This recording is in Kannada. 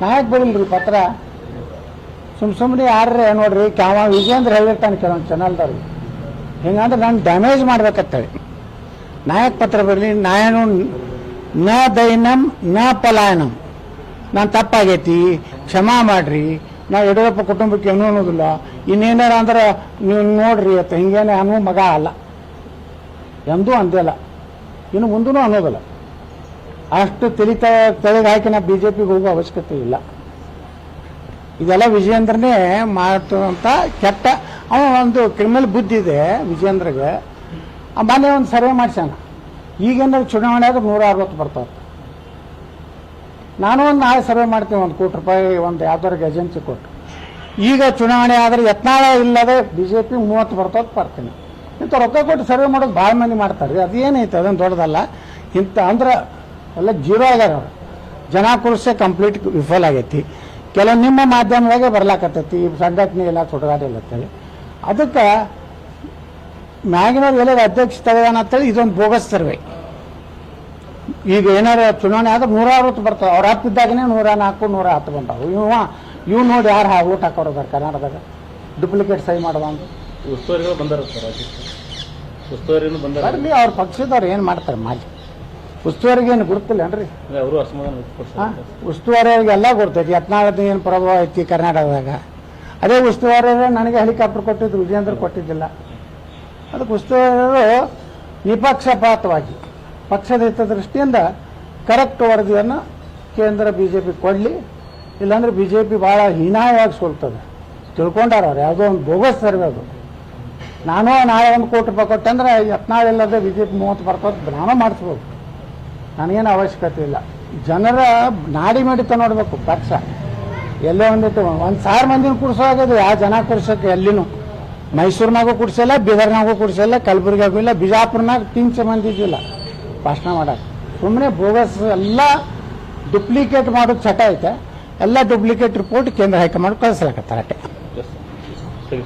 ನ್ಯಾಯಕ್ಕೆ ಬರಲ್ರಿ ಪತ್ರ, ಸುಮ್ ಸುಮ್ಮನೆ ಯಾರೇ ನೋಡ್ರಿ ಕ್ಯಾವ ವಿಜೇಂದ್ರ ಹೇಳಿರ್ತಾನೆ ಕೆಲವೊಂದು ಚಾನಲ್ದವ್ರು ಹಿಂಗಂದ್ರೆ ನಾನು ಡ್ಯಾಮೇಜ್ ಮಾಡ್ಬೇಕಂತೇಳಿ. ನಾಯಕ್ ಪತ್ರ ಬರಲಿ, ನಾಯನು ನ ದೈನಂ, ನ ಪಲಾಯನಂ. ನಾನು ತಪ್ಪಾಗೈತಿ, ಕ್ಷಮಾ ಮಾಡ್ರಿ ನಾ ಯಡಿಯೂರಪ್ಪ ಕುಟುಂಬಕ್ಕೆ ಏನೂ ಅನ್ನೋದಿಲ್ಲ. ಇನ್ನೇನಾರ ಅಂದ್ರೆ ನೀವು ನೋಡ್ರಿ ಅಂತ ಹಿಂಗೇನೆ ಅನ್ನೋ ಮಗ ಅಲ್ಲ. ಎಂದೂ ಅಂದಿಲ್ಲ ಇನ್ನು ಮುಂದೂ ಅನ್ನೋದಿಲ್ಲ. ಅಷ್ಟು ತಿಳಿತ ತೆಳಗೆ ಹಾಕಿ ನಾವು ಬಿ ಜೆ ಪಿಗೆ ಹೋಗೋ ಅವಶ್ಯಕತೆ ಇಲ್ಲ. ಇದೆಲ್ಲ ವಿಜಯೇಂದ್ರನೇ ಮಾಡ್ತಂತ ಕೆಟ್ಟ, ಅವ ಒಂದು ಕ್ರಿಮಿನಲ್ ಬುದ್ಧಿ ಇದೆ ವಿಜಯೇಂದ್ರಗೆ. ಮನೆ ಒಂದು ಸರ್ವೆ ಮಾಡ್ಸ್ಯಾನ. ಈಗೇನಾದ್ರು ಚುನಾವಣೆ ಆದ್ರೆ ನೂರ ಅರವತ್ತು ಬರ್ತಾವೆ ನಾನು ಒಂದು ನಾಳೆ ಸರ್ವೆ ಮಾಡ್ತೀನಿ, ಒಂದು ಕೋಟಿ ರೂಪಾಯಿ, ಒಂದು ಯಾವ್ದಾರಿಗೆ ಏಜೆನ್ಸಿ ಕೊಟ್ಟು. ಈಗ ಚುನಾವಣೆ ಆದರೆ ಯತ್ನಾಳ ಇಲ್ಲದೆ ಬಿ ಜೆ ಪಿ ಮೂವತ್ತು ಬರ್ತದೆ ಬರ್ತೀನಿ. ಇಂಥ ರೊಕ್ಕ ಕೊಟ್ಟು ಸರ್ವೆ ಮಾಡೋದು ಭಾಳ ಮಂದಿ ಮಾಡ್ತಾರೆ. ರೀ ಅದೇನೈತೆ? ಅದೇನು ದೊಡ್ಡದಲ್ಲ. ಇಂಥ ಅಂದ್ರೆ ಎಲ್ಲ ಜೀರೋ ಆಗ್ಯಾರ ಅವ್ರು. ಜನ ಕುರ್ಸೆ ಕಂಪ್ಲೀಟ್ ವಿಫಲ ಆಗೈತಿ. ಕೆಲವು ನಿಮ್ಮ ಮಾಧ್ಯಮದಾಗೆ ಬರ್ಲಾಕತ್ತೈತಿ ಈ ಸಂಘಟನೆ ಇಲ್ಲ ಸುಡಗಾಡಿಲ್ಲ ಅಂತೇಳಿ ಅದಕ್ಕೆ ಮ್ಯಾಗಿನವ್ರು ಎಲ್ಲ ಅಧ್ಯಕ್ಷ ತೆಗೆದಾನ ಅಂತೇಳಿ ಇದೊಂದು ಬೋಗಸ್ ಸರ್ವೆ. ಈಗ ಏನಾರ ಚುನಾವಣೆ ಆದ್ರೆ ನೂರ ಅರವತ್ತು ಬರ್ತಾವೆ. ಅವ್ರ ಹತ್ತಿದ್ದಾಗನೇ ನೂರ ನಾಲ್ಕು ನೂರ ಹತ್ತು ಬಂದಾವು. ಇವ ಇವ್ ನೋಡಿ ಯಾರು ಹಾ ಊಟ ಹಾಕೋರು ಅದಾರ ಕರ್ನಾಟಕದಾಗ? ಡುಪ್ಲಿಕೇಟ್ ಸಹಿ ಮಾಡುವ ಅಂತ. ಉಸ್ತುವಾರಿಗಳು ಬಂದಾರ ಸರ್ ರಾಜ್ಯಕ್ಕೆ ಉಸ್ತುವಾರಿನೂ ಬಂದಾರ. ಅವ್ರ ಪಕ್ಷದವ್ರು ಏನು ಮಾಡ್ತಾರೆ ಮಾಡಿ ಉಸ್ತುವಾರಿಗೆ ಏನು ಅವರು ಅಸಮಾಧಾನ ವ್ಯಕ್ತಪಡಿಸ್ತಾರೆ. ಹಾಂ ಉಸ್ತುವಾರಿಯವ್ರಿಗೆ ಎಲ್ಲ ಗೊತ್ತೈತಿ ಯತ್ನಾಳದ ಏನು ಪ್ರಭಾವ ಐತಿ ಕರ್ನಾಟಕದಾಗ. ಅದೇ ಉಸ್ತುವಾರಿ ನನಗೆ ಹೆಲಿಕಾಪ್ಟರ್ ಕೊಟ್ಟಿದ್ದು ವಿಜೇಂದ್ರ ಕೊಟ್ಟಿದ್ದಿಲ್ಲ. ಅದಕ್ಕೆ ಉಸ್ತುವಾರಿಯವರು ನಿಪಕ್ಷಪಾತವಾಗಿ ಪಕ್ಷದ ಹಿತದೃಷ್ಟಿಯಿಂದ ಕರೆಕ್ಟ್ ವರದಿಯನ್ನು ಕೇಂದ್ರ ಬಿ ಜೆ ಪಿ ಕೊಡಲಿ ಇಲ್ಲಾಂದ್ರೆ ಬಿ ಜೆ ಪಿ ಭಾಳ ಹೀನಾಯವಾಗಿ ಸೋಲ್ತದೆ. ತಿಳ್ಕೊಂಡಾರ ಅವ್ರು ಯಾವುದೋ ಒಂದು ಬೋಗಸ್ ಸರ್ವೆ ಅದು. ನಾನು ನಾಳೆ ಒಂದು ಕೋಟಿ ರೂಪಾಯಿ ಕೊಟ್ಟಂದ್ರೆ ಯತ್ನಾಳಿಲ್ಲದೆ ಬಿ ಜೆ ಪಿ ಮೂವತ್ತು ಬರ್ತದೆ ನಾನು ಮಾಡಿಸ್ಬೋದು. ನನಗೇನು ಅವಶ್ಯಕತೆ ಇಲ್ಲ. ಜನರ ನಾಡಿ ಮಿಡಿತ ನೋಡಬೇಕು, ಪಕ್ಷ. ಎಲ್ಲೋ ಒಂದಿತ್ತು ಒಂದು ಸಾವಿರ ಮಂದಿನ ಆಗೋದು ಯಾವ ಜನ ಕುಡ್ಸೋಕೆ ಎಲ್ಲಿನೂ? ಮೈಸೂರಿನಾಗೂ ಕೂಡ್ಸಲ್ಲ ಬೀದರ್ನಾಗೂ ಕೂಡ್ಸಲ್ಲ ಕಲಬುರಗಿಯಾಗೂ ಇಲ್ಲ, ಬಿಜಾಪುರ್ನಾಗ ತಿಂಚ ಮಂದಿ ಇದ್ದಿಲ್ಲ ಭಾಷಣ ಮಾಡೋಕೆ. ಸುಮ್ಮನೆ ಬೋಗಸ್ ಎಲ್ಲ ಡುಪ್ಲಿಕೇಟ್ ಮಾಡೋದು ಚಟ ಐತೆ. ಎಲ್ಲ ಡುಪ್ಲಿಕೇಟ್ ರಿಪೋರ್ಟ್ ಕೇಂದ್ರ ಹೈಕಮಾಂಡ್ ಕಳಿಸ್ಲಾಕತ್ತಾರೆ. ಅಷ್ಟೇ